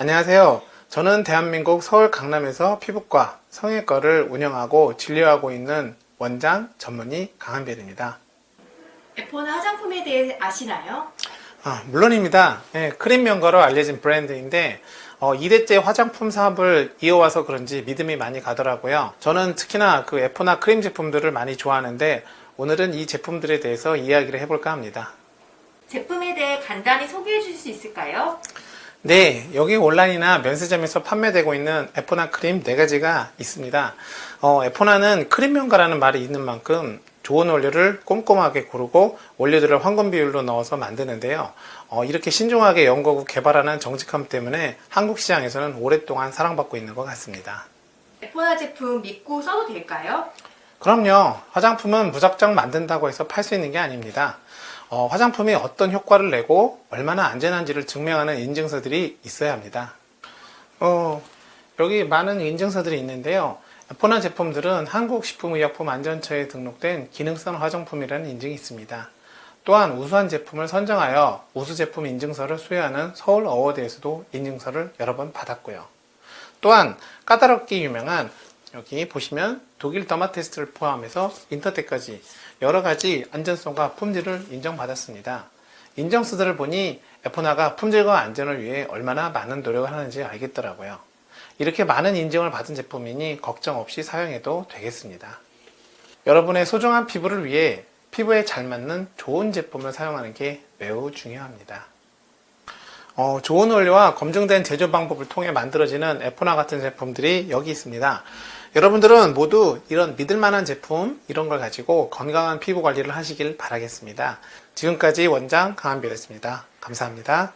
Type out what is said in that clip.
안녕하세요. 저는 대한민국 서울 강남에서 피부과, 성형외과를 운영하고 진료하고 있는 원장 전문의 강한별입니다. 에포나 화장품에 대해 아시나요? 아, 물론입니다. 예, 크림 명가로 알려진 브랜드인데 어, 2대째 화장품 사업을 이어와서 그런지 믿음이 많이 가더라고요. 저는 특히나 그 에포나 크림 제품들을 많이 좋아하는데 오늘은 이 제품들에 대해서 이야기를 해볼까 합니다. 제품에 대해 간단히 소개해 주실 수 있을까요? 네, 여기 온라인이나 면세점에서 판매되고 있는 에포나 크림 4가지가 있습니다. 어, 에포나는 크림 명가라는 말이 있는 만큼 좋은 원료를 꼼꼼하게 고르고 원료들을 황금 비율로 넣어서 만드는데요. 어, 이렇게 신중하게 연구하고 개발하는 정직함 때문에 한국 시장에서는 오랫동안 사랑받고 있는 것 같습니다. 에포나 제품 믿고 써도 될까요? 그럼요. 화장품은 무작정 만든다고 해서 팔 수 있는 게 아닙니다. 어, 화장품이 어떤 효과를 내고 얼마나 안전한지를 증명하는 인증서들이 있어야 합니다. 어, 여기 많은 인증서들이 있는데요. 포나 제품들은 한국식품의약품안전처에 등록된 기능성 화장품이라는 인증이 있습니다. 또한 우수한 제품을 선정하여 우수 제품 인증서를 수여하는 서울 어워드에서도 인증서를 여러 번 받았고요. 또한 까다롭게 유명한 여기 보시면 독일 더마 테스트를 포함해서 인터텍까지 여러 가지 안전성과 품질을 인정받았습니다. 인정서들을 보니 에포나가 품질과 안전을 위해 얼마나 많은 노력을 하는지 알겠더라고요. 이렇게 많은 인증을 받은 제품이니 걱정 없이 사용해도 되겠습니다. 여러분의 소중한 피부를 위해 피부에 잘 맞는 좋은 제품을 사용하는 게 매우 중요합니다. 어, 좋은 원료와 검증된 제조 방법을 통해 만들어지는 에포나 같은 제품들이 여기 있습니다. 여러분들은 모두 이런 믿을만한 제품 이런 걸 가지고 건강한 피부 관리를 하시길 바라겠습니다. 지금까지 원장 강한별이었습니다. 감사합니다.